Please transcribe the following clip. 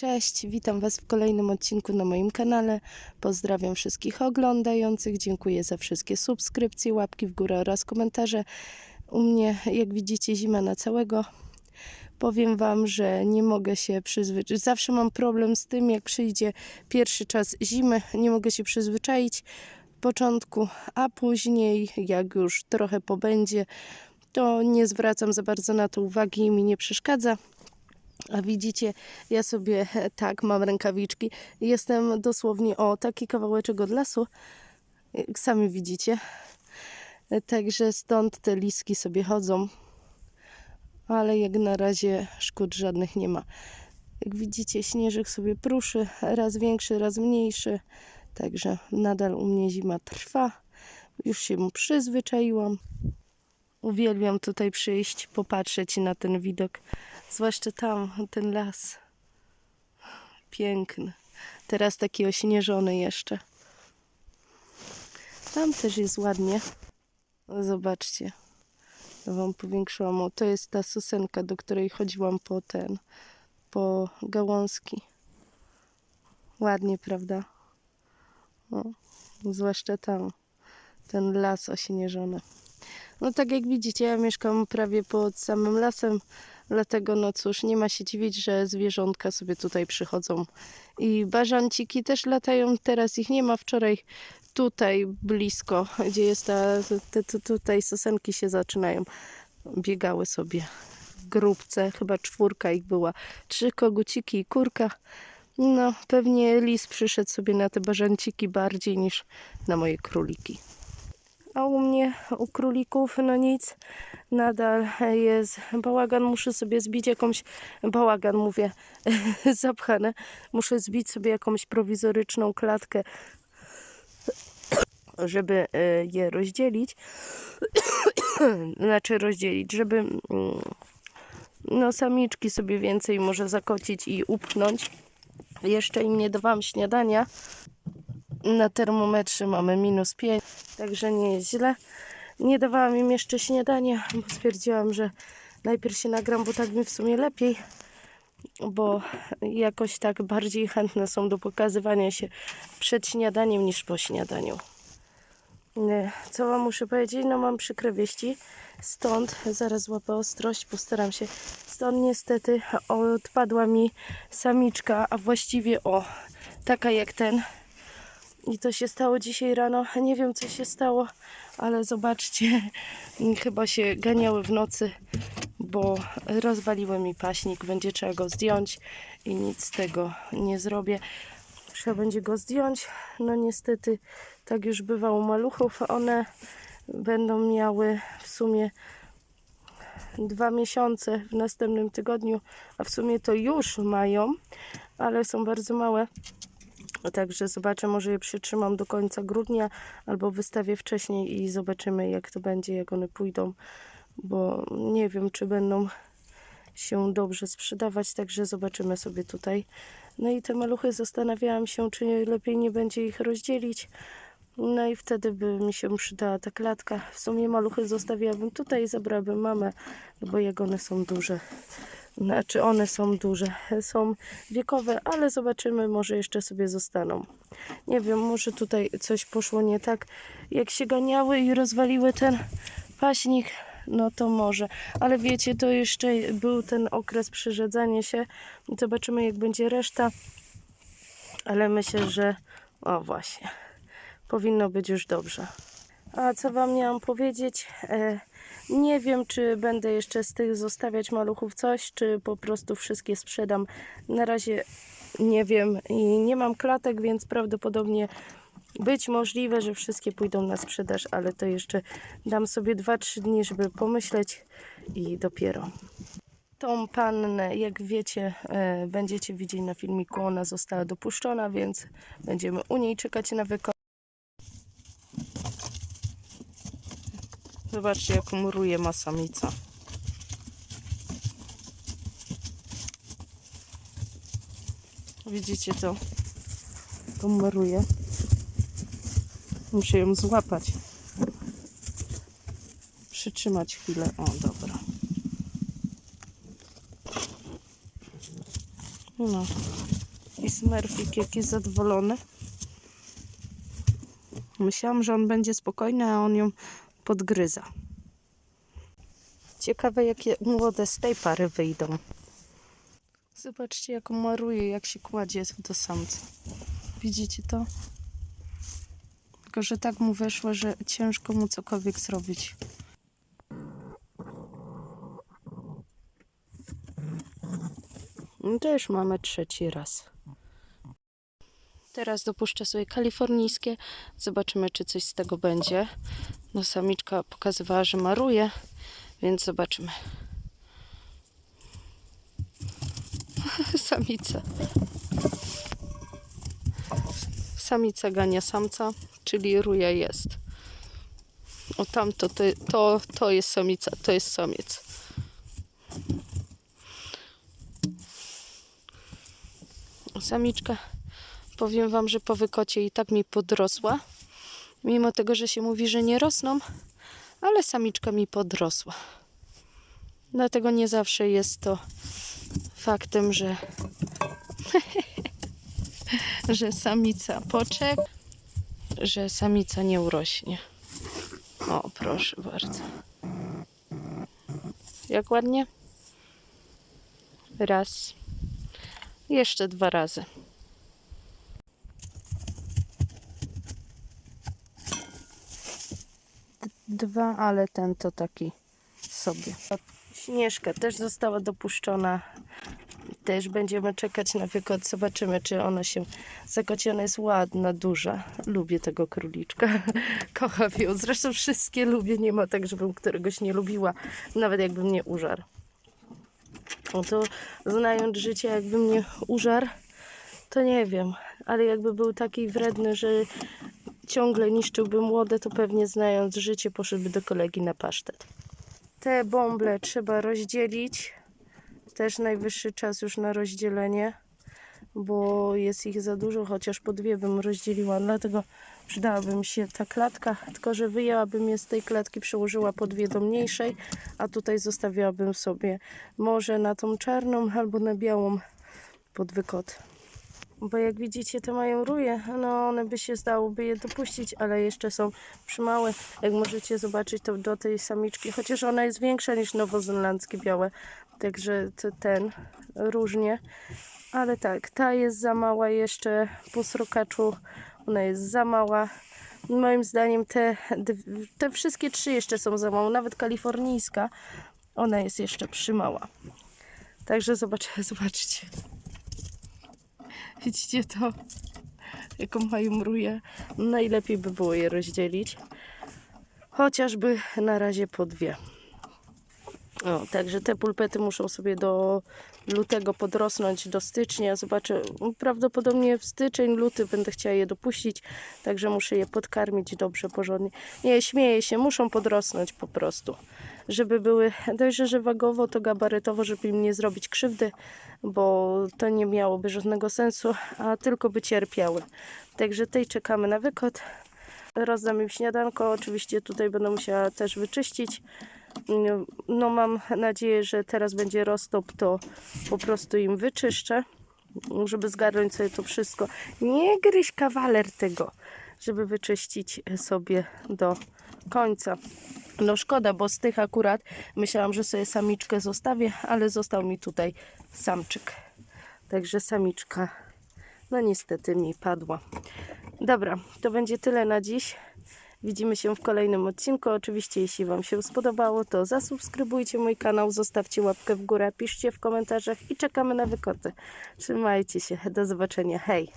Cześć, witam Was w kolejnym odcinku na moim kanale. Pozdrawiam wszystkich oglądających. Dziękuję za wszystkie subskrypcje, łapki w górę oraz komentarze. U mnie, jak widzicie, zima na całego. Powiem Wam, że nie mogę się przyzwyczaić. Zawsze mam problem z tym, jak przyjdzie pierwszy czas zimy. Nie mogę się przyzwyczaić początku, a później, jak już trochę pobędzie, to nie zwracam za bardzo na to uwagi i mi nie przeszkadza. A widzicie, ja sobie tak mam rękawiczki. Jestem dosłownie o taki kawałeczek od lasu. Jak sami widzicie. Także stąd te liski sobie chodzą. Ale jak na razie szkód żadnych nie ma. Jak widzicie, śnieżek sobie pruszy, raz większy, raz mniejszy. Także nadal u mnie zima trwa. Już się mu przyzwyczaiłam. Uwielbiam tutaj przyjść, popatrzeć na ten widok. Zwłaszcza tam, ten las. Piękny. Teraz taki ośnieżony jeszcze. Tam też jest ładnie. Zobaczcie. Wam powiększyłam. O, to jest ta susenka, do której chodziłam po ten, po gałązki. Ładnie, prawda? Zwłaszcza tam, ten las ośnieżony. No tak jak widzicie, ja mieszkam prawie pod samym lasem, dlatego no cóż, nie ma się dziwić, że zwierzątka sobie tutaj przychodzą. I bażanciki też latają, teraz ich nie ma. Wczoraj tutaj blisko, gdzie jest ta, te, te, tutaj sosenki się zaczynają, biegały sobie w grupce, chyba czwórka ich była, trzy koguciki i kurka. No, pewnie lis przyszedł sobie na te bażanciki bardziej niż na moje króliki. A u mnie, u królików, no nic, nadal jest bałagan. Muszę sobie zbić jakąś, bałagan mówię, zapchane. Muszę zbić sobie jakąś prowizoryczną klatkę, żeby e, je rozdzielić. znaczy rozdzielić, żeby mm, no samiczki sobie więcej może zakocić i upchnąć. Jeszcze im nie dawałam śniadania. Na termometrze mamy minus 5, także nie jest źle. Nie dawałam im jeszcze śniadania, bo stwierdziłam, że najpierw się nagram, bo tak mi w sumie lepiej, bo jakoś tak bardziej chętne są do pokazywania się przed śniadaniem niż po śniadaniu. Nie, Co wam muszę powiedzieć? No mam przykre wieści. Stąd, zaraz złapę ostrość, postaram się. Stąd niestety odpadła mi samiczka, a właściwie o, taka jak ten. I to się stało dzisiaj rano. Nie wiem, co się stało, ale zobaczcie, chyba się ganiały w nocy, bo rozwaliły mi paśnik. Będzie trzeba go zdjąć i nic z tego nie zrobię. Trzeba będzie go zdjąć. No niestety, tak już bywa u maluchów. One będą miały w sumie dwa miesiące w następnym tygodniu, a w sumie to już mają, ale są bardzo małe. Także zobaczę, może je przytrzymam do końca grudnia albo wystawię wcześniej i zobaczymy jak to będzie, jak one pójdą, bo nie wiem, czy będą się dobrze sprzedawać, także zobaczymy sobie tutaj. No i te maluchy zastanawiałam się, czy lepiej nie będzie ich rozdzielić. No i wtedy by mi się przydała ta klatka. W sumie maluchy zostawiłabym tutaj i zabrałabym mamę, no bo jak one są duże. Znaczy one są duże, są wiekowe, ale zobaczymy, może jeszcze sobie zostaną. Nie wiem, może tutaj coś poszło nie tak. Jak się ganiały i rozwaliły ten paśnik, no to może. Ale wiecie, to jeszcze był ten okres przyrzedzania się. Zobaczymy, jak będzie reszta. Ale myślę, że o właśnie, powinno być już dobrze. A co Wam miałam powiedzieć? E, nie wiem, czy będę jeszcze z tych zostawiać maluchów coś, czy po prostu wszystkie sprzedam. Na razie nie wiem i nie mam klatek, więc prawdopodobnie być możliwe, że wszystkie pójdą na sprzedaż, ale to jeszcze dam sobie 2-3 dni, żeby pomyśleć i dopiero. Tą pannę, jak wiecie, e, będziecie widzieli na filmiku, ona została dopuszczona, więc będziemy u niej czekać na wykonanie. Zobaczcie, jak muruje ma samica. Widzicie to? To muruje. Muszę ją złapać. Przytrzymać chwilę. O, dobra. No. I Smurfik jaki zadowolony. Myślałam, że on będzie spokojny, a on ją podgryza. Ciekawe, jakie młode z tej pary wyjdą. Zobaczcie, jak maruje, jak się kładzie do samca. Widzicie to? Tylko, że tak mu weszło, że ciężko mu cokolwiek zrobić. No Też mamy trzeci raz. Teraz dopuszczę sobie kalifornijskie. Zobaczymy, czy coś z tego będzie. No, samiczka pokazywała, że maruje, więc zobaczymy. Samica. Samica gania samca, czyli ruja jest. O tamto, to, to, to jest samica, to jest samiec. Samiczka, powiem Wam, że po wykocie i tak mi podrosła. Mimo tego, że się mówi, że nie rosną, ale samiczka mi podrosła. Dlatego nie zawsze jest to faktem, że, że samica poczek, że samica nie urośnie. O, proszę bardzo. Jak ładnie? Raz. Jeszcze dwa razy. Dwa, ale ten to taki sobie. Śnieżka też została dopuszczona. Też będziemy czekać na wykot. Zobaczymy, czy ona się zakoci. Ona jest ładna, duża. Lubię tego króliczka. Kocham ją. Zresztą wszystkie lubię. Nie ma tak, żebym któregoś nie lubiła. Nawet jakby mnie użarł. No to znając życie, jakby mnie użarł, to nie wiem. Ale jakby był taki wredny, że ciągle niszczyłby młode, to pewnie znając życie poszedłby do kolegi na pasztet. Te bąble trzeba rozdzielić. Też najwyższy czas już na rozdzielenie, bo jest ich za dużo, chociaż po dwie bym rozdzieliła. Dlatego przydałaby mi się ta klatka, tylko że wyjęłabym je z tej klatki, przełożyła po dwie do mniejszej, a tutaj zostawiłabym sobie może na tą czarną albo na białą pod wykot. Bo jak widzicie, te mają ruje, no one by się zdałoby je dopuścić, ale jeszcze są przymałe. Jak możecie zobaczyć, to do tej samiczki, chociaż ona jest większa niż nowozelandzkie białe, także ten różnie. Ale tak, ta jest za mała jeszcze po srokaczu, ona jest za mała. Moim zdaniem te, te wszystkie trzy jeszcze są za małe, nawet kalifornijska, ona jest jeszcze przymała. Także zobacz, zobaczcie. Widzicie to? Jaką mają ruję? Najlepiej by było je rozdzielić. Chociażby na razie po dwie. O, także te pulpety muszą sobie do lutego podrosnąć, do stycznia. Zobaczę, prawdopodobnie w styczeń, luty będę chciała je dopuścić, także muszę je podkarmić dobrze, porządnie. Nie, śmieję się, muszą podrosnąć po prostu, żeby były dość, że wagowo, to gabarytowo, żeby im nie zrobić krzywdy, bo to nie miałoby żadnego sensu, a tylko by cierpiały. Także tej czekamy na wykot. Rozdam im śniadanko, oczywiście tutaj będę musiała też wyczyścić. No mam nadzieję, że teraz będzie roztop, to po prostu im wyczyszczę, żeby zgarnąć sobie to wszystko. Nie gryź kawaler tego, żeby wyczyścić sobie do końca. No szkoda, bo z tych akurat myślałam, że sobie samiczkę zostawię, ale został mi tutaj samczyk. Także samiczka, no niestety mi padła. Dobra, to będzie tyle na dziś. Widzimy się w kolejnym odcinku. Oczywiście, jeśli Wam się spodobało, to zasubskrybujcie mój kanał, zostawcie łapkę w górę, piszcie w komentarzach i czekamy na wykoty. Trzymajcie się, do zobaczenia, hej!